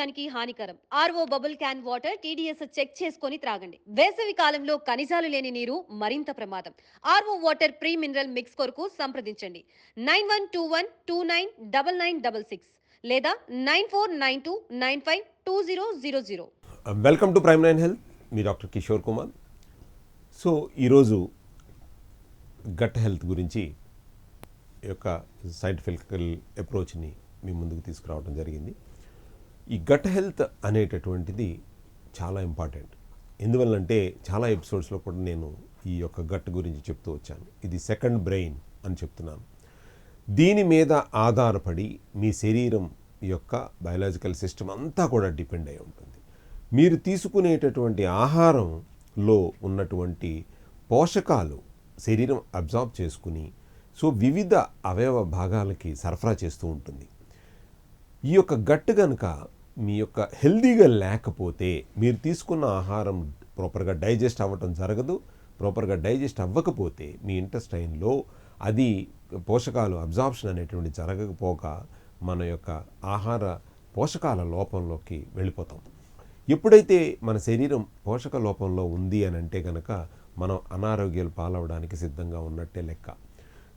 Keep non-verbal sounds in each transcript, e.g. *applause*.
ఆరోగ్యానికి హానికరం. RO bubble can water TDS check చేసుకొని త్రాగండి. వేసవి కాలంలో ఖనిజాలు లేని నీరు మరింత ప్రమాదం. RO water pre mineral mix కొరకు సంప్రదించండి. Nine one two one two nine double nine double six లేదా nine four nine two nine five two zero zero zero. Welcome to prime nine health me doctor Kishore Kumar so ఈరోజు gut health గురించి యొక్క సైంటిఫికల్ అప్రోచ్ని మీ ముందుకు తీసుకురావడం జరిగింది. ఈ గట్ హెల్త్ అనేటటువంటిది చాలా ఇంపార్టెంట్. ఎందువల్లంటే చాలా ఎపిసోడ్స్లో కూడా నేను ఈ యొక్క గట్ గురించి చెప్తూ వచ్చాను. ఇది సెకండ్ బ్రెయిన్ అని చెప్తున్నాను. దీని మీద ఆధారపడి మీ శరీరం యొక్క బయలాజికల్ సిస్టమ్ అంతా కూడా డిపెండ్ అయి ఉంటుంది. మీరు తీసుకునేటటువంటి ఆహారంలో ఉన్నటువంటి పోషకాలు శరీరం అబ్జార్బ్ చేసుకుని సో వివిధ అవయవ భాగాలకి సరఫరా చేస్తూ ఉంటుంది. ఈ యొక్క గట్టు కనుక మీ యొక్క హెల్దీగా లేకపోతే మీరు తీసుకున్న ఆహారం ప్రాపర్గా డైజెస్ట్ అవ్వటం జరగదు ప్రాపర్గా డైజెస్ట్ అవ్వకపోతే మీ ఇంటెస్టైన్లో అది పోషకాలు అబ్జార్ప్షన్ అనేటువంటి జరగకపోక మన యొక్క ఆహార పోషకాల లోపంలోకి వెళ్ళిపోతాం. ఎప్పుడైతే మన శరీరం పోషక లోపంలో ఉంది అని అంటే కనుక మనం అనారోగ్యాలు పాలవడానికి సిద్ధంగా ఉన్నట్టే లెక్క.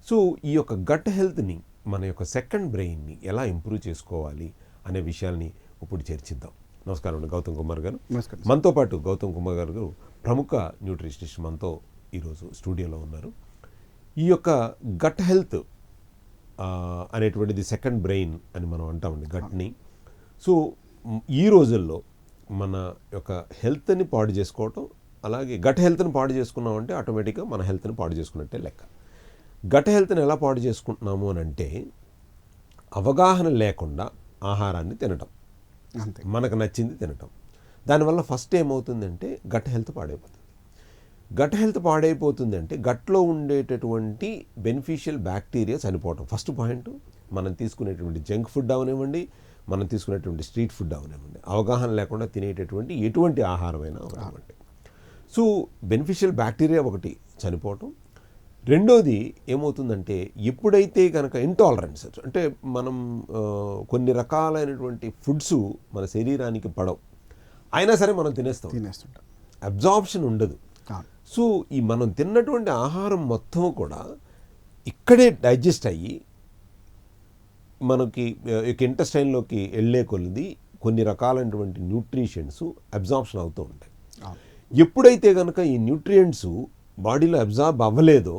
సో ఈ యొక్క గట్ హెల్త్ని మన యొక్క సెకండ్ బ్రెయిన్ని ఎలా ఇంప్రూవ్ చేసుకోవాలి అనే విషయాల్ని ఇప్పుడు చర్చిద్దాం. నమస్కారం అండి గౌతమ్ కుమార్ గారు. నమస్కారం మనతో పాటు గౌతమ్ కుమార్ గారు ప్రముఖ న్యూట్రిషనిస్ట్ మనతో ఈరోజు స్టూడియోలో ఉన్నారు. ఈ యొక్క గట్ హెల్త్ అనేటువంటిది సెకండ్ బ్రెయిన్ అని మనం అంటామండి గట్ని. సో ఈ రోజుల్లో మన యొక్క హెల్త్ని పాడు చేసుకోవటం అలాగే గట్ హెల్త్ని పాడు చేసుకున్నామంటే ఆటోమేటిక్గా మన హెల్త్ని పాడు చేసుకున్నట్టే లెక్క. గట్ హెల్త్ని ఎలా పాడు చేసుకుంటున్నాము అని అంటే అవగాహన లేకుండా ఆహారాన్ని తినటం. అంతే. మనకు నచ్చింది తినటం. దానివల్ల ఫస్ట్ ఏమవుతుందంటే గట్ హెల్త్ పాడైపోతుంది. గట్ హెల్త్ పాడైపోతుందంటే గట్లో ఉండేటటువంటి బెనిఫిషియల్ బ్యాక్టీరియా చనిపోవటం. ఫస్ట్ పాయింట్ మనం తీసుకునేటువంటి జంక్ ఫుడ్ అవనివ్వండి మనం తీసుకునేటువంటి స్ట్రీట్ ఫుడ్ అవనివ్వండి. అవగాహన లేకుండా తినేటటువంటి ఎటువంటి ఆహారమైనా అవనివ్వండి. సో బెనిఫిషియల్ బ్యాక్టీరియా ఒకటి చనిపోవటం. రెండోది ఏమవుతుందంటే ఎప్పుడైతే కనుక ఇంటాలరెన్స్ అంటే మనం కొన్ని రకాలైనటువంటి ఫుడ్స్ మన శరీరానికి పడవు. అయినా సరే మనం తినేస్తాం. తినేస్తుంటాం. అబ్జార్ప్షన్ ఉండదు. సో ఈ మనం తిన్నటువంటి ఆహారం మొత్తం కూడా ఇక్కడే డైజెస్ట్ అయ్యి మనకి ఇంటెస్టైన్లోకి వెళ్ళే కొలది కొన్ని రకాలైనటువంటి న్యూట్రిషన్స్ అబ్జార్ప్షన్ అవుతూ ఉంటాయి. ఎప్పుడైతే కనుక ఈ న్యూట్రియంట్స్ బాడీలో అబ్జార్బ్ అవ్వలేదో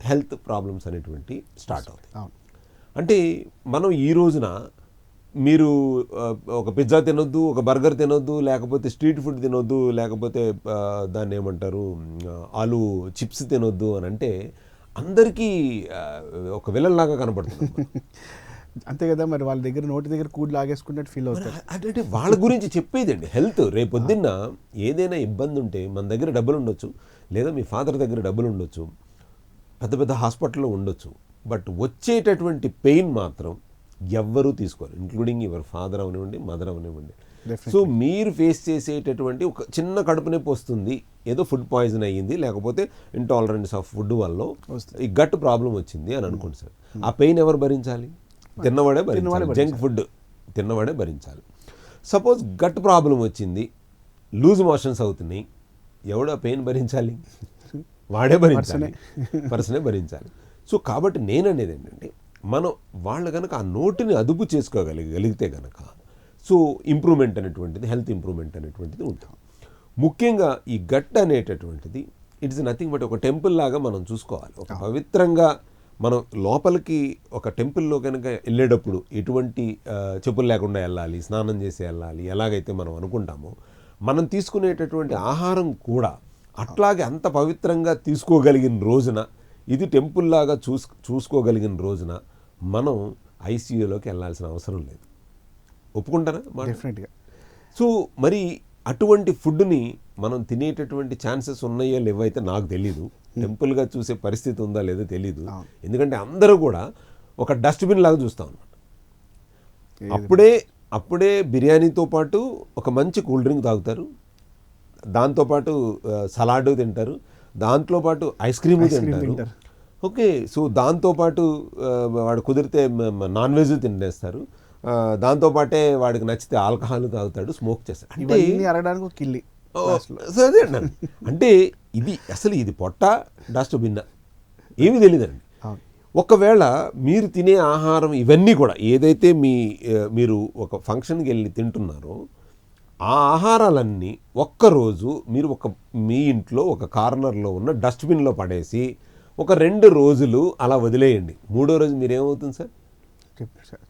హెల్త్ ప్రాబ్లమ్స్ అనేటువంటి స్టార్ట్ అవుతాయి. అంటే మనం ఈ రోజున మీరు ఒక పిజ్జా తినొద్దు ఒక బర్గర్ తినొద్దు లేకపోతే స్ట్రీట్ ఫుడ్ తినొద్దు లేకపోతే దాన్ని ఏమంటారు ఆలు చిప్స్ తినొద్దు అని అంటే అందరికీ ఒక విలన్లాగా కనపడుతుంది *laughs* అంతే కదా మరి వాళ్ళ దగ్గర నోటి దగ్గర కూడి లాగేసుకున్నట్టు ఫీల్ అవుతారు. అంటే వాళ్ళ గురించి చెప్పేదండి హెల్త్. రేపొద్దున్న ఏదైనా ఇబ్బంది ఉంటే మన దగ్గర డబ్బులు ఉండొచ్చు లేదా మీ ఫాదర్ దగ్గర డబ్బులు ఉండొచ్చు పెద్ద పెద్ద హాస్పిటల్లో ఉండొచ్చు బట్ వచ్చేటటువంటి పెయిన్ మాత్రం ఎవ్వరూ తీసుకోరు ఇంక్లూడింగ్ యువర్ ఫాదర్ అవనివ్వండి మదర్ అవనివ్వండి. సో మీరు ఫేస్ చేసేటటువంటి ఒక చిన్న కడుపు నొప్పి వస్తుంది ఏదో ఫుడ్ పాయిజన్ అయ్యింది లేకపోతే ఇంటాలరెన్స్ ఆఫ్ ఫుడ్ వల్ల ఈ గట్ ప్రాబ్లం వచ్చింది అని అనుకోండి సార్. ఆ పెయిన్ ఎవరు భరించాలి? తిన్నవాడే భరించాలి. జంక్ ఫుడ్ తిన్నవాడే భరించాలి. సపోజ్ గట్ ప్రాబ్లం వచ్చింది లూజ్ మోషన్స్ అవుతున్నాయి ఎవడు పెయిన్ భరించాలి. వాడే భరించాలి. పర్సనే. భరించాలి. సో కాబట్టి నేను అనేది ఏంటంటే మనం వాళ్ళు కనుక ఆ నోటిని అదుపు చేసుకోగలిగలిగితే కనుక సో ఇంప్రూవ్మెంట్ అనేటువంటిది హెల్త్ ఇంప్రూవ్మెంట్ అనేటువంటిది ఉంటుంది ముఖ్యంగా ఈ గట్ అనేటటువంటిది ఇట్స్ నథింగ్ బట్ ఒక టెంపుల్ లాగా మనం చూసుకోవాలి. ఒక పవిత్రంగా మనం లోపలికి ఒక టెంపుల్లో కనుక వెళ్ళేటప్పుడు ఎటువంటి చెప్పులు లేకుండా వెళ్ళాలి స్నానం చేసి వెళ్ళాలి ఎలాగైతే మనం అనుకుంటామో మనం తీసుకునేటటువంటి ఆహారం కూడా అట్లాగే అంత పవిత్రంగా తీసుకోగలిగిన రోజున ఇది టెంపుల్ లాగా చూస్ చూసుకోగలిగిన రోజున మనం ఐసీయూలోకి వెళ్ళాల్సిన అవసరం లేదు. ఒప్పుకుంటారా? డెఫినెట్గా సో మరి అటువంటి ఫుడ్ని మనం తినేటటువంటి ఛాన్సెస్ ఉన్నాయో లేవైతే నాకు తెలీదు. టెంపుల్గా చూసే పరిస్థితి ఉందా లేదో తెలీదు. ఎందుకంటే అందరూ కూడా ఒక డస్ట్బిన్ లాగా చూస్తాం అనమాట అప్పుడే అప్పుడే బిర్యానీతో పాటు ఒక మంచి కూల్ డ్రింక్ తాగుతారు. దాంతోపాటు సలాడ్ తింటారు. దాంట్లో పాటు ఐస్ క్రీమ్ తింటారు. ఓకే సో దాంతోపాటు వాడు కుదిరితే నాన్ వెజ్ తినేస్తారు. దాంతోపాటే వాడికి నచ్చితే ఆల్కహాల్ తాగుతాడు స్మోక్ చేస్తాడు అంటే అరగడానికి ఒక కిల్లి అదే. అంటే ఇది అసలు ఇది పొట్ట డస్ట్బిన్ ఏమీ తెలియదండి ఒకవేళ మీరు తినే ఆహారం ఇవన్నీ కూడా ఏదైతే మీ మీరు ఒక ఫంక్షన్కి వెళ్ళి తింటున్నారో ఆ ఆహారాలన్నీ ఒక్కరోజు మీరు ఒక మీ ఇంట్లో ఒక కార్నర్లో ఉన్న డస్ట్బిన్లో పడేసి ఒక రెండు రోజులు అలా వదిలేయండి. మూడో రోజు మీరేమవుతుంది సార్?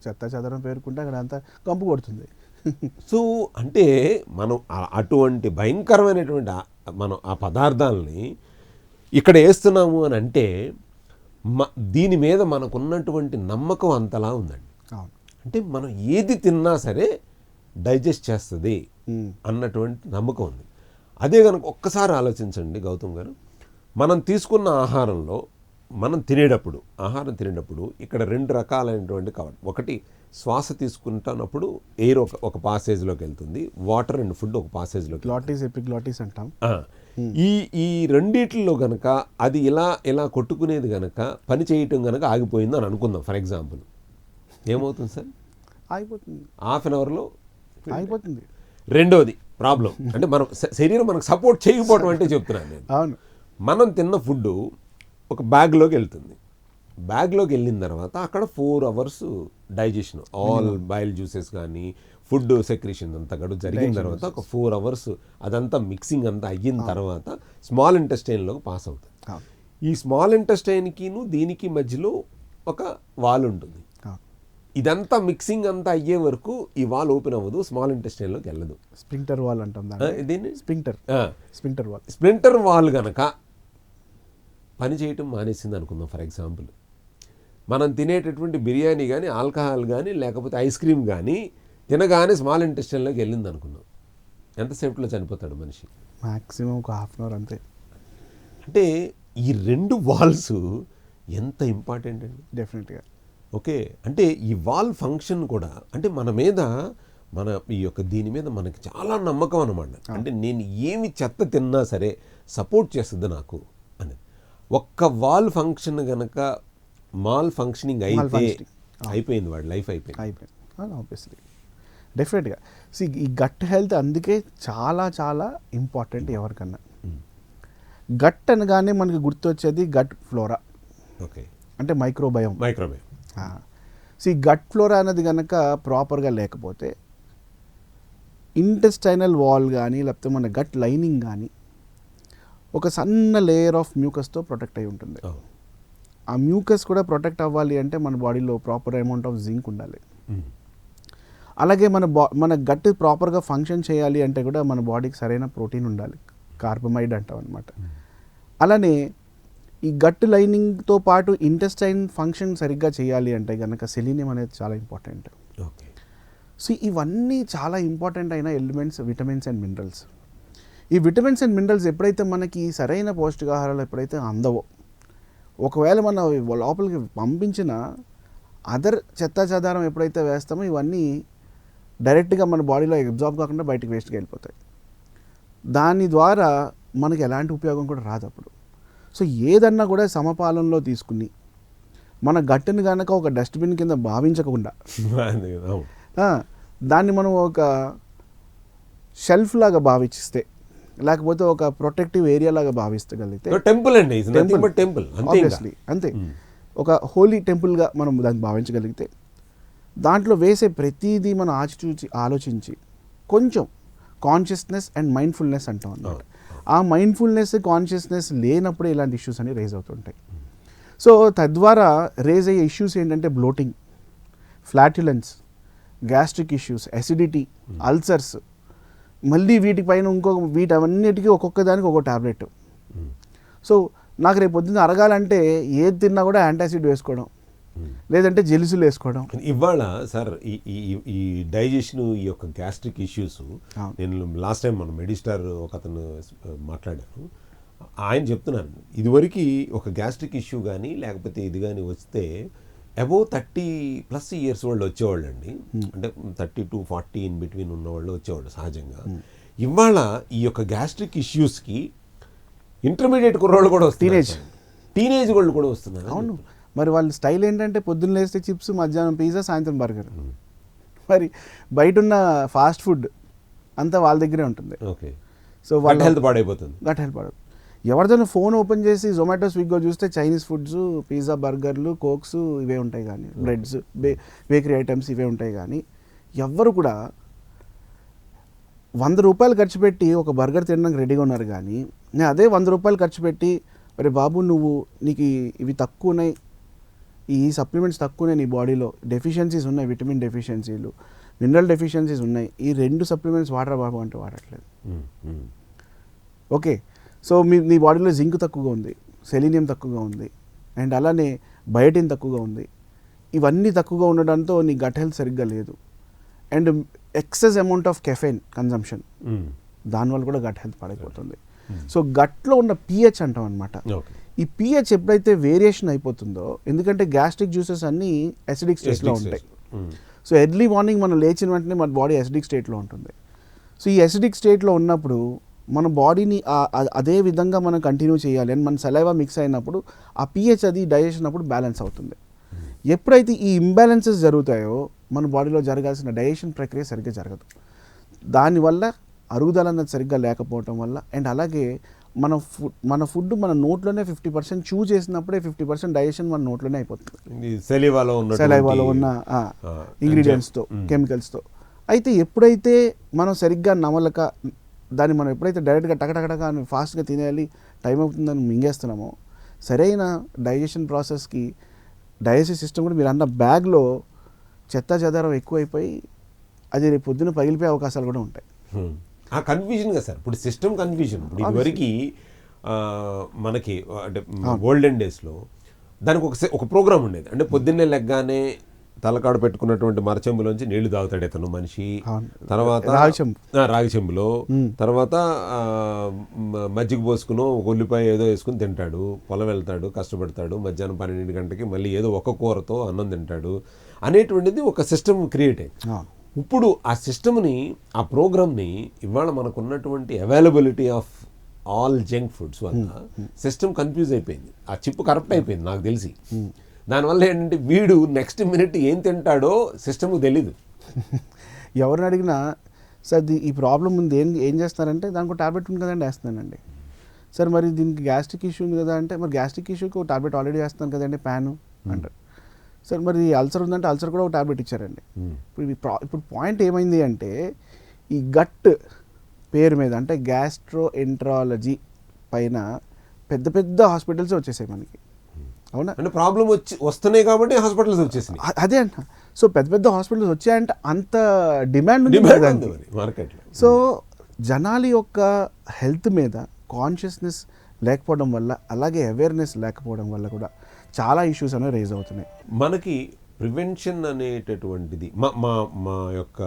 చెత్త చెదరం పేరుకుంటే అక్కడ అంతా కంపు కొడుతుంది. సో అంటే మనం అటువంటి భయంకరమైనటువంటి మనం ఆ పదార్థాలని ఇక్కడ వేస్తున్నాము అని అంటే మ దీని మీద మనకున్నటువంటి నమ్మకం అంతలా ఉందండి. అంటే మనం ఏది తిన్నా సరే డైజెస్ట్ చేస్తుంది. అన్నటువంటి నమ్మకం ఉంది. అదే కనుక ఒక్కసారి ఆలోచించండి గౌతమ్ గారు. మనం తీసుకున్న ఆహారంలో మనం తినేటప్పుడు ఆహారం తినేటప్పుడు ఇక్కడ రెండు రకాలైనటువంటి కవర్ ఒకటి శ్వాస తీసుకుంటున్నప్పుడు ఎయిర్ ఒక ఒక పాసేజ్లోకి వెళ్తుంది వాటర్ అండ్ ఫుడ్ ఒక పాసేజ్లోకి గ్లాటీస్ ఎపిగ్లాటీస్ అంటాం. ఈ ఈ రెండిట్లో గనక అది ఇలా ఇలా కొట్టుకునేది గనక పని చేయటం గనక ఆగిపోయింది అని అనుకుందాం ఫర్ ఎగ్జాంపుల్. ఏమవుతుంది సార్? ఆగిపోతుంది. హాఫ్ అన్ అవర్లో ఆగిపోతుంది. రెండోది ప్రాబ్లం అంటే మనం శరీరం మనకు సపోర్ట్ చేయకపోవడం అంటే చెప్తున్నాను నేను. అవును. మనం తిన్న ఫుడ్ ఒక బ్యాగ్లోకి వెళ్తుంది. బ్యాగ్లోకి వెళ్ళిన తర్వాత అక్కడ four hours digestion. All bile juices కానీ ఫుడ్ సెక్రేషన్ అంతా కూడా జరిగిన తర్వాత ఒక ఫోర్ అవర్స్ అదంతా మిక్సింగ్ అంతా అయిన తర్వాత స్మాల్ ఇంటెస్టైన్లోకి పాస్ అవుతుంది. ఈ స్మాల్ ఇంటెస్టైన్కిను దీనికి మధ్యలో ఒక వాల్ ఉంటుంది. ఇదంతా మిక్సింగ్ అంతా అయ్యే వరకు ఈ వాల్ ఓపెన్ అవ్వదు స్మాల్ ఇంటెస్టైన్లోకి వెళ్ళదు. స్ప్రింటర్ వాల్ అంటాం దాన్ని. Sphincter. Sphincter wall. Sphincter wall గనక పని చేయటం మానేసింది అనుకుందాం ఫర్ ఎగ్జాంపుల్. మనం తినేటటువంటి బిర్యానీ కానీ ఆల్కహాల్ కానీ లేకపోతే ఐస్ క్రీమ్ కానీ తినగానే స్మాల్ ఇంటెస్టైన్లోకి వెళ్ళింది అనుకుందాం ఎంతసేపట్లో చనిపోతాడు మనిషి? మాక్సిమం ఒక హాఫ్ అన్ అవర్ అంతే. అంటే ఈ రెండు వాల్స్ ఎంత ఇంపార్టెంట్ అండి? డెఫినెట్గా. ఓకే. అంటే ఈ వాల్ ఫంక్షన్ కూడా అంటే మన మీద మన ఈ యొక్క దీని మీద మనకి చాలా నమ్మకం అనమాట అంటే నేను ఏమి చెత్త తిన్నా సరే సపోర్ట్ చేస్తుంది నాకు అని ఒక్క వాల్ ఫంక్షన్ గనక మాల్ ఫంక్షనింగ్ అయితే. అయిపోయింది వాడి లైఫ్ అయిపోయింది. అయిపోయింది. ఆబ్వియస్లీ. డెఫినెట్గా సి ఈ గట్ హెల్త్ అందుకే చాలా చాలా ఇంపార్టెంట్ ఎవరికన్నా. గట్ అనగానే మనకి గుర్తొచ్చేది గట్ ఫ్లోరా ఓకే అంటే microbiome microwave C gut flora అనేది కనుక ప్రాపర్గా లేకపోతే ఇంటెస్టైనల్ వాల్ కానీ లేకపోతే మన గట్ లైనింగ్ కానీ ఒక సన్న లేయర్ ఆఫ్ మ్యూకస్తో ప్రొటెక్ట్ అయి ఉంటుంది. ఆ మ్యూకస్ కూడా ప్రొటెక్ట్ అవ్వాలి అంటే మన బాడీలో ప్రాపర్ అమౌంట్ ఆఫ్ జింక్ ఉండాలి. అలాగే మన బా మన గట్ ప్రాపర్గా ఫంక్షన్ చేయాలి అంటే కూడా మన బాడీకి సరైన ప్రోటీన్ ఉండాలి. కార్బమైడ్ అంటాం అనమాట అలానే ఈ గట్ లైనింగ్తో పాటు ఇంటెస్టైన్ ఫంక్షన్ సరిగ్గా చేయాలి అంటే కనుక సెలీనియం అనేది చాలా ఇంపార్టెంట్. ఓకే. సో ఇవన్నీ చాలా ఇంపార్టెంట్ అయిన ఎలిమెంట్స్ విటమిన్స్ అండ్ మినరల్స్. ఈ విటమిన్స్ అండ్ మినరల్స్ ఎప్పుడైతే మనకి సరైన పౌష్టికాహారాలు ఎప్పుడైతే అందవో ఒకవేళ మనం లోపలికి పంపించిన అదర్ చెత్త చెదారం ఎప్పుడైతే వేస్తామో ఇవన్నీ డైరెక్ట్గా మన బాడీలో అబ్జార్బ్ కాకుండా బయటికి వేస్ట్గా వెళ్ళిపోతాయి. దాని ద్వారా మనకి ఎలాంటి ఉపయోగం కూడా రాదు అప్పుడు. సో ఏదన్నా కూడా సమపాలనలో తీసుకుని మన గట్టుని కనుక ఒక డస్ట్బిన్ కింద భావించకుండా దాన్ని మనం ఒక షెల్ఫ్ లాగా భావిస్తే లేకపోతే ఒక ప్రొటెక్టివ్ ఏరియా లాగా భావిస్తగలిగితే టెంపుల్ అండి. టెంపుల్. అంతే అంతే. ఒక హోలీ టెంపుల్గా మనం దాన్ని భావించగలిగితే దాంట్లో వేసే ప్రతిదీ మనం ఆచిచూచి ఆలోచించి కొంచెం కాన్షియస్నెస్ అండ్ మైండ్ఫుల్నెస్ అంటాం అన్నమాట. ఆ మైండ్ఫుల్నెస్ కాన్షియస్నెస్ లేనప్పుడే ఇలాంటి ఇష్యూస్ అనేవి రేజ్ అవుతుంటాయి. సో తద్వారా రేజ్ అయ్యే ఇష్యూస్ ఏంటంటే bloating flatulence gastric issues acidity ulcers మళ్ళీ వీటిపైన ఇంకొక వీటన్నిటికీ ఒక్కొక్క దానికి ఒక్కొక్క టాబ్లెట్ సో నాకు రేపు పొద్దున్న అరగాలంటే ఏది తిన్నా కూడా యాంటాసిడ్ వేసుకోవడం. లేదంటే జెలుసులు వేసుకోవడం. ఇవాళ సార్ ఈ ఈ డైజెషన్ ఈ యొక్క గ్యాస్ట్రిక్ ఇష్యూస్. నేను లాస్ట్ టైం మన మెడిస్టార్ ఒక అతను మాట్లాడాను ఆయన చెప్తున్నాను ఇదివరకు ఒక గ్యాస్ట్రిక్ ఇష్యూ కానీ లేకపోతే ఇది కానీ వస్తే అబోవ్ థర్టీ ప్లస్ ఇయర్స్ వాళ్ళు వచ్చేవాళ్ళు అండి అంటే thirty to forty in between ఉన్నవాళ్ళు వచ్చేవాళ్ళు సహజంగా. ఇవాళ ఈ యొక్క గ్యాస్ట్రిక్ ఇష్యూస్కి ఇంటర్మీడియట్ కుర్రోళ్ళు కూడా Teenage. సార్. టీనేజ్ వాళ్ళు కూడా వస్తున్నారు అవును. మరి వాళ్ళ స్టైల్ ఏంటంటే పొద్దున్న లేస్తే చిప్స్ మధ్యాహ్నం పిజ్జా సాయంత్రం బర్గర్. మరి బయట ఉన్న ఫాస్ట్ ఫుడ్ అంతా వాళ్ళ దగ్గరే ఉంటుంది. ఓకే. సో వాళ్ళ హెల్త్ పాడైపోతుంది. గట్ హెల్ప్ పడదు ఎవరిదైనా ఫోన్ ఓపెన్ చేసి జొమాటో స్విగ్గో చూస్తే చైనీస్ ఫుడ్స్ పిజ్జా బర్గర్లు కోక్స్ ఇవే ఉంటాయి కానీ బ్రెడ్స్ బే బేకరీ ఐటమ్స్ ఇవే ఉంటాయి కానీ ఎవ్వరు కూడా వంద రూపాయలు ఖర్చు పెట్టి ఒక బర్గర్ తినడానికి రెడీగా ఉన్నారు కానీ నేను అదే వంద రూపాయలు ఖర్చు పెట్టి మరి బాబు నువ్వు నీకు ఇవి తక్కువ ఉన్నాయి ఈ సప్లిమెంట్స్ తక్కువ ఉన్నాయి నీ బాడీలో. డెఫిషియన్సీస్ ఉన్నాయి విటమిన్ డెఫిషియన్సీలు మినరల్ డెఫిషియన్సీస్ ఉన్నాయి. ఈ రెండు సప్లిమెంట్స్ వాడరా బాబు అంటే వాడట్లేదు. ఓకే సో మీ నీ బాడీలో జింక్ తక్కువగా ఉంది సెలీనియం తక్కువగా ఉంది అండ్ అలానే బయోటిన్ తక్కువగా ఉంది. ఇవన్నీ తక్కువగా ఉండడంతో నీ గట్ హెల్త్ సరిగ్గా లేదు. And excess amount of caffeine consumption um. దానివల్ల కూడా గట్ హెల్త్ పాడైపోతుంది. సో గట్లో ఉన్న పిహెచ్ అంటాం అనమాట ఓకే. ఈ పిహెచ్ ఎప్పుడైతే వేరియేషన్ అయిపోతుందో ఎందుకంటే గ్యాస్ట్రిక్ జ్యూసెస్ అన్నీ అసిడిక్ Acidic ఉంటాయి. సో ఎర్లీ మార్నింగ్ మనం లేచిన వెంటనే మన బాడీ అసిడిక్ స్టేట్లో ఉంటుంది. సో ఈ అసిడిక్ స్టేట్లో ఉన్నప్పుడు మన బాడీని అదే విధంగా మనం కంటిన్యూ చేయాలి. అని మన సలైవా మిక్స్ అయినప్పుడు ఆ పిహెచ్ అది డైజెషన్ అప్పుడు బ్యాలెన్స్ అవుతుంది. ఎప్పుడైతే ఈ ఇంబ్యాలెన్సెస్ జరుగుతాయో మన బాడీలో జరగాల్సిన డైజెషన్ ప్రక్రియ సరిగ్గా జరగదు. దానివల్ల అరుగుదల అన్నది సరిగ్గా లేకపోవటం వల్ల అండ్ అలాగే మన ఫుడ్ మన ఫుడ్ మన నోట్లోనే ఫిఫ్టీ పర్సెంట్ చూ చేసినప్పుడే ఫిఫ్టీ పర్సెంట్ డైజెషన్ మన నోట్లోనే అయిపోతుంది సెలివాలో ఉన్న సెలైవాలో ఉన్న ఇంగ్రీడియంట్స్తో. కెమికల్స్తో అయితే ఎప్పుడైతే మనం సరిగ్గా నమలక దాన్ని మనం ఎప్పుడైతే డైరెక్ట్గా టకటకటగా ఫాస్ట్గా తినేయాలి టైం అవుతుందని మింగేస్తున్నామో సరైన డైజెషన్ ప్రాసెస్కి డైజెషన్ సిస్టమ్ కూడా మీరు అన్న బ్యాగ్లో చెత్త చెదారం ఎక్కువైపోయి అది రేపు పొద్దున పగిలిపోయే అవకాశాలు కూడా ఉంటాయి. ఆ కన్ఫ్యూజన్ కదా సార్. ఇప్పుడు సిస్టమ్ కన్ఫ్యూజన్ ఇప్పుడు ఇదివరకు మనకి అంటే గోల్డెన్ డేస్లో దానికి ఒక ఒక ప్రోగ్రామ్ ఉండేది. అంటే పొద్దున్నే లెగ్గానే తలకాడు పెట్టుకున్నటువంటి మరచెంబులోంచి నీళ్ళు తాగుతాడు ఇతను మనిషి. తర్వాత రాగి చెంబు. ఆ, రాగి చెంబులో. తర్వాత మజ్జిగ పోసుకుని ఒక ఉల్లిపాయ ఏదో వేసుకుని తింటాడు. పొలం వెళ్తాడు కష్టపడతాడు. మధ్యాహ్నం పన్నెండు గంటకి మళ్ళీ ఏదో ఒక కూరతో అన్నం తింటాడు. అనేటువంటిది ఒక సిస్టమ్ క్రియేట్ అయింది. ఇప్పుడు ఆ సిస్టమ్ని ఆ ప్రోగ్రామ్ని ఇవాళ మనకు ఉన్నటువంటి availability of all junk foods వల్ల సిస్టమ్ కన్ఫ్యూజ్ అయిపోయింది. ఆ చిప్ కరెక్ట్ అయిపోయింది నాకు తెలిసి. దానివల్ల ఏంటంటే వీడు నెక్స్ట్ మినిట్ ఏం తింటాడో సిస్టమ్కి తెలీదు. *laughs* ఎవరిని అడిగినా సార్ దీ- ఈ ప్రాబ్లం ఉంది ఏం ఏం చేస్తారంటే దానికి టాబ్లెట్ ఉంది కదండి వేస్తున్నానండి. సార్ మరి దీనికి గ్యాస్ట్రిక్ ఇష్యూ ఉంది కదా అంటే మరి గ్యాస్ట్రిక్ ఇష్యూకి ఒక టాబ్లెట్ ఆల్రెడీ వేస్తాను కదండి ప్యాను. అంటారు. సార్ మరి అల్సర్ ఉందంటే అల్సర్ కూడా ఒక టాబ్లెట్ ఇచ్చారండి. ఇప్పుడు ఇప్పుడు పాయింట్ ఏమైంది అంటే ఈ గట్ పేరు మీద అంటే గ్యాస్ట్రో ఎంట్రాలజీ పైన పెద్ద పెద్ద హాస్పిటల్స్ వచ్చేసాయి మనకి. అవునా? అంటే ప్రాబ్లం వచ్చి వస్తున్నాయి కాబట్టి హాస్పిటల్స్ వచ్చేసినాయి. అ- అదే అంట సో పెద్ద పెద్ద హాస్పిటల్స్ వచ్చాయంటే అంత డిమాండ్ ఉంది డిమాండ్ మార్కెట్లో. సో జనాల యొక్క హెల్త్ మీద కాన్షియస్నెస్ లేకపోవడం వల్ల అలాగే అవేర్నెస్ లేకపోవడం వల్ల కూడా చాలా ఇష్యూస్ అనేవి రేజ్ అవుతున్నాయి. మనకి ప్రివెన్షన్ అనేటటువంటిది మా మా మా యొక్క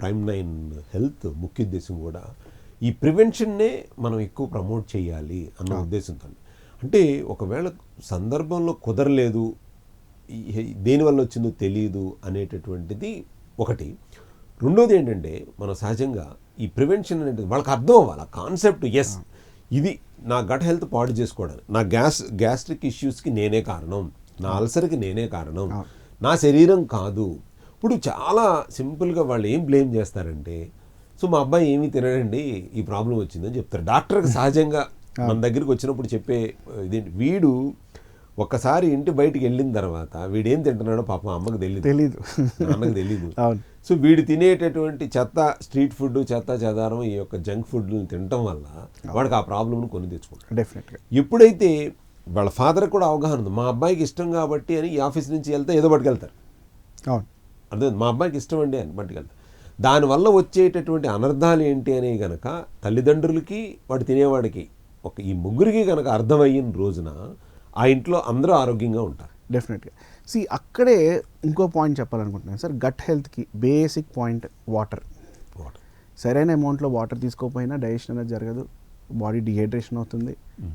ప్రైమ్ నైన్ హెల్త్ ముఖ్య ఉద్దేశం కూడా ఈ ప్రివెన్షన్నే మనం ఎక్కువ ప్రమోట్ చేయాలి అన్న ఉద్దేశంతో. అంటే ఒకవేళ సందర్భంలో కుదరలేదు దేనివల్ల వచ్చిందో తెలియదు అనేటటువంటిది ఒకటి. రెండోది ఏంటంటే మనం సహజంగా ఈ ప్రివెన్షన్ అనేది వాళ్ళకి అర్థం అవ్వాలి కాన్సెప్ట్ ఎస్ ఇది నా గట్ హెల్త్ పాడు చేసుకోవడానికి నా గ్యాస్ గ్యాస్ట్రిక్ ఇష్యూస్కి నేనే కారణం నా అల్సర్కి నేనే కారణం నా శరీరం కాదు. ఇప్పుడు చాలా సింపుల్గా వాళ్ళు ఏం బ్లేమ్ చేస్తారంటే సో మా అబ్బాయి ఏమీ తినడండి ఈ ప్రాబ్లం వచ్చిందని చెప్తారు. డాక్టర్కి సహజంగా మన దగ్గరికి వచ్చినప్పుడు చెప్పే ఇదేంటి వీడు ఒక్కసారి ఇంటి బయటికి వెళ్ళిన తర్వాత వీడేం తింటున్నాడో పాపం అమ్మకి తెలియదు తెలీదు. నాన్నకు తెలియదు అవును. సో వీడు తినేటటువంటి చెత్త స్ట్రీట్ ఫుడ్ చెత్త చెదారం ఈ యొక్క జంక్ ఫుడ్ని తినటం వల్ల వాడికి ఆ ప్రాబ్లమ్ను కొని తెచ్చుకుంటాడు. డెఫినెట్గా. ఎప్పుడైతే వాళ్ళ ఫాదర్ కూడా అవగాహన ఉంది మా అబ్బాయికి ఇష్టం కాబట్టి అని ఈ ఆఫీస్ నుంచి వెళ్తే ఏదో పట్టుకెళ్తారు. అవును. అర్థం మా అబ్బాయికి ఇష్టం అండి అని పట్టుకెళ్తారు. దానివల్ల వచ్చేటటువంటి అనర్థాలు ఏంటి అని గనక తల్లిదండ్రులకి వాడు తినేవాడికి ఒక ఈ ముగ్గురికి కనుక అర్థమయ్యిన రోజున ఆ ఇంట్లో అందరూ ఆరోగ్యంగా ఉంటారు. డెఫినెట్గా సి అక్కడే ఇంకో పాయింట్ చెప్పాలనుకుంటున్నాను సార్. గట్ హెల్త్కి బేసిక్ పాయింట్ వాటర్ వాటర్ సరైన అమౌంట్లో వాటర్ తీసుకోకపోయినా డైజెషన్ అనేది జరగదు. బాడీ డిహైడ్రేషన్ అవుతుంది.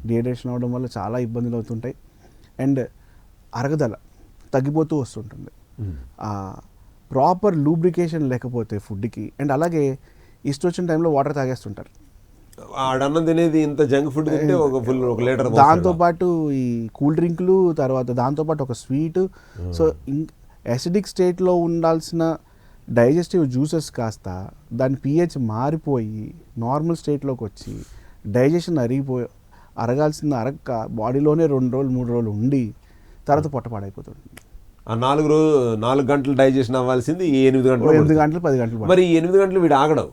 డిహైడ్రేషన్ అవడం వల్ల చాలా ఇబ్బందులు అవుతుంటాయి. అండ్ అరగదల తగ్గిపోతూ వస్తుంటుంది. ప్రాపర్ లూబ్రికేషన్ లేకపోతే ఫుడ్కి అండ్ అలాగే ఇష్టం వచ్చిన టైంలో వాటర్ తాగేస్తుంటారు. ఆడన్నం తినేది ఇంత జంక్ ఫుడ్ తింటే ఒక ఫుల్ ఒక లీటర్ దాంతో పాటు ఈ కూల్ డ్రింక్లు తర్వాత దాంతో పాటు ఒక స్వీట్ సో అసిడిక్ స్టేట్లో ఉండాల్సిన డైజెస్టివ్ జ్యూసెస్ కాస్త దాని పిహెచ్ మారిపోయి నార్మల్ స్టేట్లోకి వచ్చి డైజెషన్ అరిగిపోయి అరగాల్సిన అరక్క బాడీలోనే రెండు రోజులు మూడు రోజులు ఉండి తర్వాత పొట్ట పాడైపోతుంది ఆ నాలుగు రోజు నాలుగు గంటలు డైజెషన్ అవ్వాల్సింది ఎనిమిది గంటలు ఎనిమిది. గంటలు పది గంటలు. మరి ఎనిమిది గంటలు వీడు ఆగడం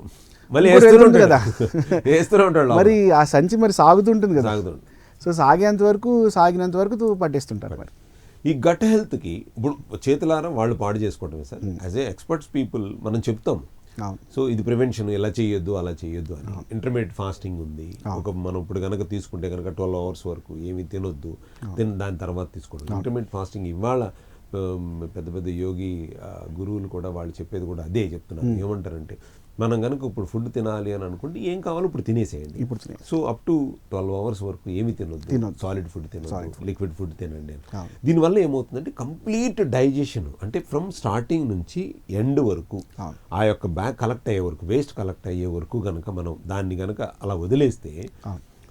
మళ్ళీ వేస్తూనే ఉంటుంది ఉంటాడు. వేస్తూనే ఉంటాడు మరి ఆ సంచి మరి సాగుతుంటుంది కదా. సాగుతుంది. సో సాగేంత వరకు సాగినంత వరకు పట్టేస్తుంటారు మరి. ఈ గట్ హెల్త్కి ఇప్పుడు చేతులారా వాళ్ళు పాడు చేసుకోవటమే sir. As a experts people మనం చెప్తాం. సో ఇది ప్రివెన్షన్ ఎలా చేయొద్దు అలా చేయొద్దు అని. ఇంటర్మీడియట్ ఫాస్టింగ్ ఉంది. ఒక మనం ఇప్పుడు కనుక తీసుకుంటే కనుక ట్వెల్వ్ అవర్స్ వరకు ఏమి తినొద్దు. తిన దాని తర్వాత తీసుకోవడం. ఇంటర్మీడియట్ ఫాస్టింగ్ ఇవాళ పెద్ద పెద్ద యోగి గురువులు కూడా వాళ్ళు చెప్పేది కూడా అదే చెప్తున్నారు. ఏమంటారంటే మనం కనుక ఇప్పుడు ఫుడ్ తినాలి అని అనుకుంటే ఏం కావాలో ఇప్పుడు తినేసేయండి ఇప్పుడు. So up to twelve hours వరకు ఏమి తినొద్దు. సాలిడ్ ఫుడ్ తినొద్దు లిక్విడ్ ఫుడ్ తినండి. దీనివల్ల ఏమవుతుందంటే కంప్లీట్ డైజెషన్ అంటే ఫ్రమ్ స్టార్టింగ్ నుంచి ఎండ్ వరకు. ఆ యొక్క బ్యాగ్ కలెక్ట్ అయ్యే వరకు వేస్ట్ కలెక్ట్ అయ్యే వరకు కనుక మనం దాన్ని కనుక అలా వదిలేస్తే.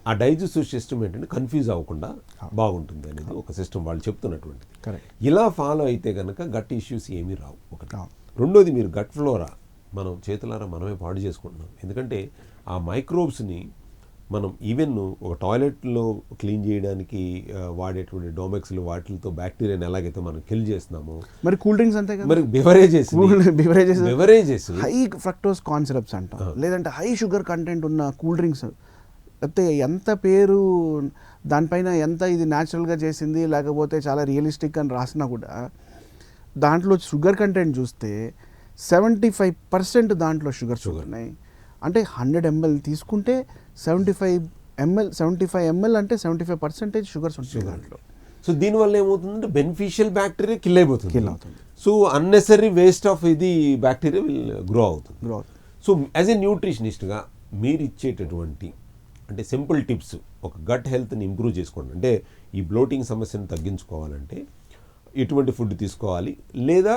ఆ డైజెస్టివ్ సిస్టమ్ ఏంటంటే కన్ఫ్యూజ్ అవ్వకుండా బాగుంటుంది అనేది ఒక సిస్టమ్ వాళ్ళు చెప్తున్నటువంటిది ఇలా ఫాలో అయితే కనుక గట్ ఇష్యూస్ ఏమీ రావు ఒకటి. రెండోది మీరు గట్ ఫ్లోరా మనం చేతులారా మనమే పాడు చేసుకుంటున్నాం. ఎందుకంటే ఆ మైక్రోబ్స్ని మనం ఈవెన్ ఒక టాయిలెట్లో క్లీన్ చేయడానికి వాడేటువంటి డోమెక్స్లు వాటితో బ్యాక్టీరియాని ఎలాగైతే మనం కిల్ చేస్తున్నామో మరి కూల్ డ్రింక్స్ అంతే కదా? మరి beverages beverages beverages high fructose concepts అంటాం. లేదంటే హై షుగర్ కంటెంట్ ఉన్న కూల్ డ్రింక్స్. లేకపోతే ఎంత పేరు దానిపైన ఎంత ఇది న్యాచురల్గా చేసింది లేకపోతే చాలా రియలిస్టిక్ అని రాసినా కూడా దాంట్లో షుగర్ కంటెంట్ చూస్తే సెవెంటీ ఫైవ్ పర్సెంట్ దాంట్లో షుగర్ షుగర్. ఉన్నాయి అంటే హండ్రెడ్ ఎంఎల్ తీసుకుంటే seventy five ML seventy five ML అంటే సెవెంటీ ఫైవ్ పర్సెంటేజ్ షుగర్స్ ఉంటాయి దాంట్లో. సో దీనివల్ల ఏమవుతుందంటే బెనిఫిషియల్ బ్యాక్టీరియా కిల్ అయిపోతుంది. Kill అవుతుంది. సో అన్నెసరీ వేస్ట్ ఆఫ్ ఇది బ్యాక్టీరియా విల్ గ్రో అవుతుంది. గ్రోత్ సో యాజ్ ఎ న్యూట్రిషనిస్ట్గా మీరు ఇచ్చేటటువంటి అంటే సింపుల్ టిప్స్ ఒక గట్ హెల్త్ని ఇంప్రూవ్ చేసుకోండి. అంటే ఈ బ్లోటింగ్ సమస్యను తగ్గించుకోవాలంటే ఎటువంటి ఫుడ్ తీసుకోవాలి? లేదా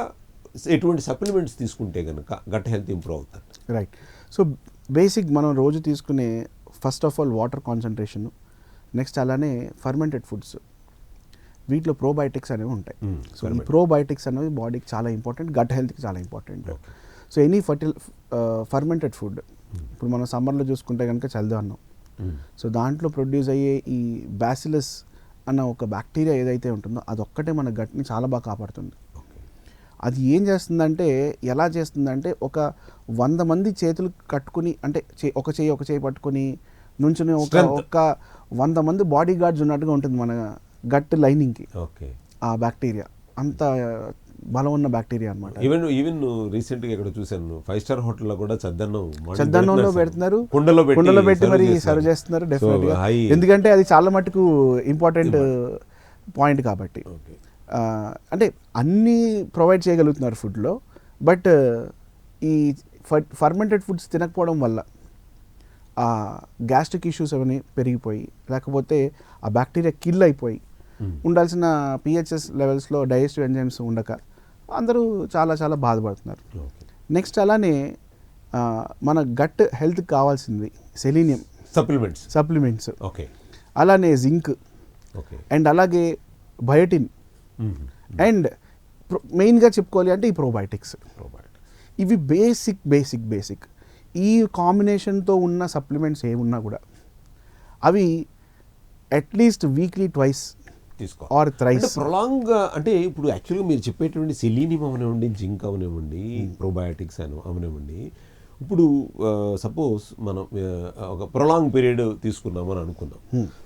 ఎటువంటి సప్లిమెంట్స్ తీసుకుంటే కనుక గట్ హెల్త్ ఇంప్రూవ్ అవుతుంది రైట్ సో బేసిక్ మనం రోజు తీసుకునే first of all water concentration next అలానే ఫర్మెంటెడ్ ఫుడ్స్ వీటిలో ప్రోబయోటిక్స్ అనేవి ఉంటాయి. Hmm, సో ఈ ప్రోబయోటిక్స్ అనేవి బాడీకి చాలా ఇంపార్టెంట్ గట్ హెల్త్కి చాలా important so any fertile fermented food ఇప్పుడు మనం సమ్మర్లో చూసుకుంటే కనుక చల్దు అన్నాం సో దాంట్లో ప్రొడ్యూస్ అయ్యే ఈ బ్యాసిలస్ అన్న ఒక బ్యాక్టీరియా ఏదైతే ఉంటుందో అదొక్కటే మన గట్ని చాలా బాగా కాపాడుతుంది. అది ఏం చేస్తుందంటే ఎలా చేస్తుందంటే ఒక వంద మంది చేతులు కట్టుకుని అంటే ఒక చేయి ఒక చేయి పట్టుకుని నుంచుని ఒక. ఒక వంద మంది బాడీ గార్డ్స్ ఉన్నట్టుగా ఉంటుంది మన గట్ లైనింగ్కి. ఓకే. ఆ బ్యాక్టీరియా. అంత బలం ఉన్న బ్యాక్టీరియా అనమాట ఈవెన్ ఈవెన్ రీసెంట్గా ఇక్కడ చూశాను ఫైవ్ స్టార్ హోటల్లో కూడా చద్దన్నం చద్దన్నంలో పెడుతున్నారు. కుండలో పెట్టి కుండలో పెట్టి మరి. సర్వ్ చేస్తున్నారు So, డెఫినెట్గా high- ఎందుకంటే అది చాలా మటుకు ఇంపార్టెంట్ పాయింట్ కాబట్టి. Okay. అంటే అన్నీ ప్రొవైడ్ చేయగలుగుతున్నారు ఫుడ్లో బట్ ఈ ఫర్మెంటెడ్ ఫుడ్స్ తినకపోవడం వల్ల ఆ గ్యాస్ట్రిక్ ఇష్యూస్ అవన్నీ పెరిగిపోయి లేకపోతే ఆ బ్యాక్టీరియా కిల్ అయిపోయి ఉండాల్సిన పిహెచ్ఎస్ లెవెల్స్లో డైజెస్టివ్ ఎంజైమ్స్ ఉండక అందరూ చాలా చాలా బాధపడుతున్నారు. నెక్స్ట్ అలానే మన గట్ హెల్త్ కావాల్సింది సెలీనియం. సప్లిమెంట్స్. సప్లిమెంట్స్. ఓకే. అలానే జింక్. అండ్ అలాగే బయోటిన్. అండ్ మెయిన్గా చెప్పుకోవాలి అంటే ఈ ప్రోబయోటిక్స్ ఇవి బేసిక్ బేసిక్ బేసిక్ ఈ కాంబినేషన్తో ఉన్న సప్లిమెంట్స్ ఏమున్నా కూడా అవి అట్లీస్ట్ వీక్లీ ట్వైస్ తీసుకో. ఆర్ థ్రైస్ ప్రొలాంగ్ అంటే ఇప్పుడు యాక్చువల్గా మీరు చెప్పేటువంటి సెలీనియం అవనివ్వండి జింక్ అవనివ్వండి ప్రోబయాటిక్స్ అని అవనివ్వండి ఇప్పుడు సపోజ్ మనం ఒక ప్రొలాంగ్ పీరియడ్ తీసుకున్నాం అని అనుకుందాం.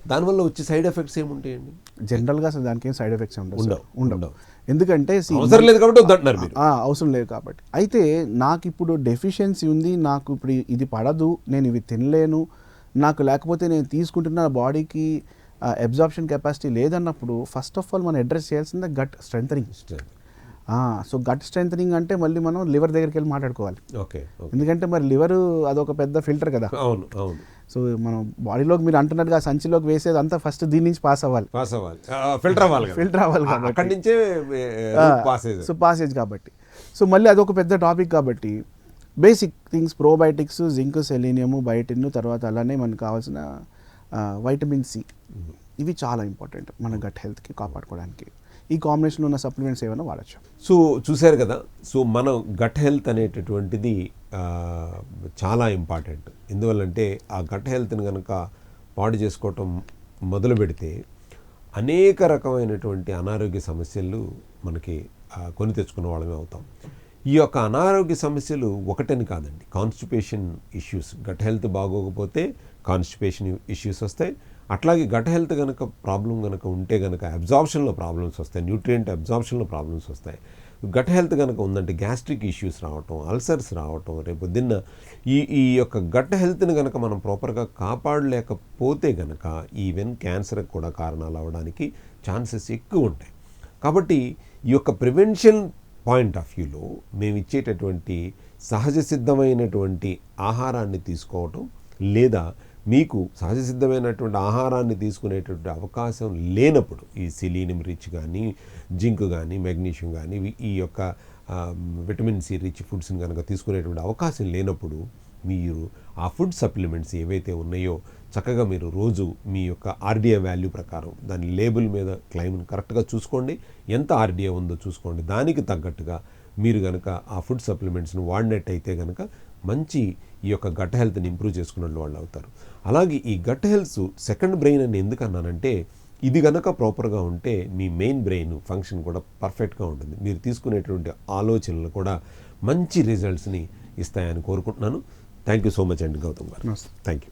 దానివల్ల వచ్చే సైడ్ ఎఫెక్ట్స్ ఏముంటాయండి? జనరల్గా అసలు దానికి ఏం సైడ్ ఎఫెక్ట్స్ ఉండవు ఉండవు. ఎందుకంటే అవసరం లేదు కాబట్టి వద్దంటున్నారు మీరు. ఆ, అవసరం లేదు కాబట్టి. అయితే నాకు ఇప్పుడు డెఫిషియన్సీ ఉంది నాకు ఇప్పుడు ఇది పడదు నేను ఇవి తినలేను నాకు లేకపోతే నేను తీసుకుంటున్న బాడీకి అబ్జార్ప్షన్ కెపాసిటీ లేదన్నప్పుడు ఫస్ట్ ఆఫ్ ఆల్ మనం అడ్రస్ చేయాల్సిందే gut strengthening so gut strengthening అంటే మళ్ళీ మనం లివర్ దగ్గరికి వెళ్ళి మాట్లాడుకోవాలి. Okay okay. ఎందుకంటే మరి లివర్ అదొక పెద్ద ఫిల్టర్ కదా. అవును అవును. సో మనం బాడీలోకి మీరు అంటున్నట్టుగా సంచిలోకి వేసేది అంతా ఫస్ట్ దీని నుంచి పాస్ అవ్వాలి. పాస్ అవ్వాలి. ఫిల్టర్ అవ్వాలి. Filter అవ్వాలి. అక్కడి నుంచే పాసేజ్ సో పాసేజ్ కాబట్టి. సో మళ్ళీ అదొక పెద్ద టాపిక్ కాబట్టి basic things probiotics zinc selenium biotin తర్వాత అలానే మనకు కావాల్సిన వైటమిన్ సి ఇవి చాలా ఇంపార్టెంట్ మన గట్ హెల్త్కి కాపాడుకోవడానికి. ఈ కాంబినేషన్లో ఉన్న సప్లిమెంట్స్ ఏమైనా వాడచ్చు. సో చూశారు కదా సో మనం గట్ హెల్త్ అనేటటువంటిది చాలా ఇంపార్టెంట్. ఎందువల్లంటే ఆ గట్ హెల్త్ని కనుక పాడు చేసుకోవటం మొదలు పెడితే అనేక రకమైనటువంటి అనారోగ్య సమస్యలు మనకి కొని తెచ్చుకున్న వాళ్ళమే అవుతాం. ఈ యొక్క అనారోగ్య సమస్యలు ఒకటని కాదండి. కాన్స్టిపేషన్ ఇష్యూస్ గట్ హెల్త్ బాగోకపోతే కాన్స్టిపేషన్ ఇష్యూస్ వస్తాయి. అట్లాగే గట్ హెల్త్ కనుక ప్రాబ్లం కనుక ఉంటే కనుక అబ్జార్ప్షన్లో ప్రాబ్లమ్స్ వస్తాయి న్యూట్రియంట్ అబ్జార్ప్షన్లో ప్రాబ్లమ్స్ వస్తాయి. గట్ హెల్త్ కనుక ఉందంటే గ్యాస్ట్రిక్ ఇష్యూస్ రావటం అల్సర్స్ రావటం రేపు దిన్న ఈ ఈ యొక్క గట్ హెల్త్ని కనుక మనం ప్రాపర్గా కాపాడలేకపోతే కనుక ఈవెన్ క్యాన్సర్కి కూడా కారణాలు అవ్వడానికి ఛాన్సెస్ ఎక్కువ ఉంటాయి. కాబట్టి ఈ యొక్క ప్రివెన్షన్ పాయింట్ ఆఫ్ వ్యూలో మేము ఇచ్చేటటువంటి సహజ సిద్ధమైనటువంటి ఆహారాన్ని తీసుకోవటం లేదా మీకు సహజ సిద్ధమైనటువంటి ఆహారాన్ని తీసుకునేటువంటి అవకాశం లేనప్పుడు ఈ సిలీనియం రిచ్ కానీ జింక్ కానీ మెగ్నీషియం కానీ ఈ యొక్క విటమిన్ సి రిచ్ ఫుడ్స్ని కనుక తీసుకునేటువంటి అవకాశం లేనప్పుడు మీరు ఆ ఫుడ్ సప్లిమెంట్స్ ఏవైతే ఉన్నాయో చక్కగా మీరు రోజు మీ యొక్క ఆర్డిఏ వాల్యూ ప్రకారం దాని లేబుల్ మీద క్లైమ్ కరెక్ట్గా చూసుకోండి. ఎంత ఆర్డిఏ ఉందో చూసుకోండి. దానికి తగ్గట్టుగా మీరు కనుక ఆ ఫుడ్ సప్లిమెంట్స్ని వాడినట్టయితే కనుక మంచి ఈ యొక్క గట్ హెల్త్ని ఇంప్రూవ్ చేసుకున్న వాళ్ళు అవుతారు. అలాగే ఈ గట్ హెల్త్ సెకండ్ బ్రెయిన్ అని ఎందుకు అన్నానంటే ఇది కనుక ప్రాపర్గా ఉంటే మీ మెయిన్ బ్రెయిన్ ఫంక్షన్ కూడా పర్ఫెక్ట్గా ఉంటుంది. మీరు తీసుకునేటువంటి ఆలోచనలు కూడా మంచి రిజల్ట్స్ని ఇస్తాయని కోరుకుంటున్నాను. థ్యాంక్ యూ సో మచ్ అండి గౌతమ్ గారు. Thank you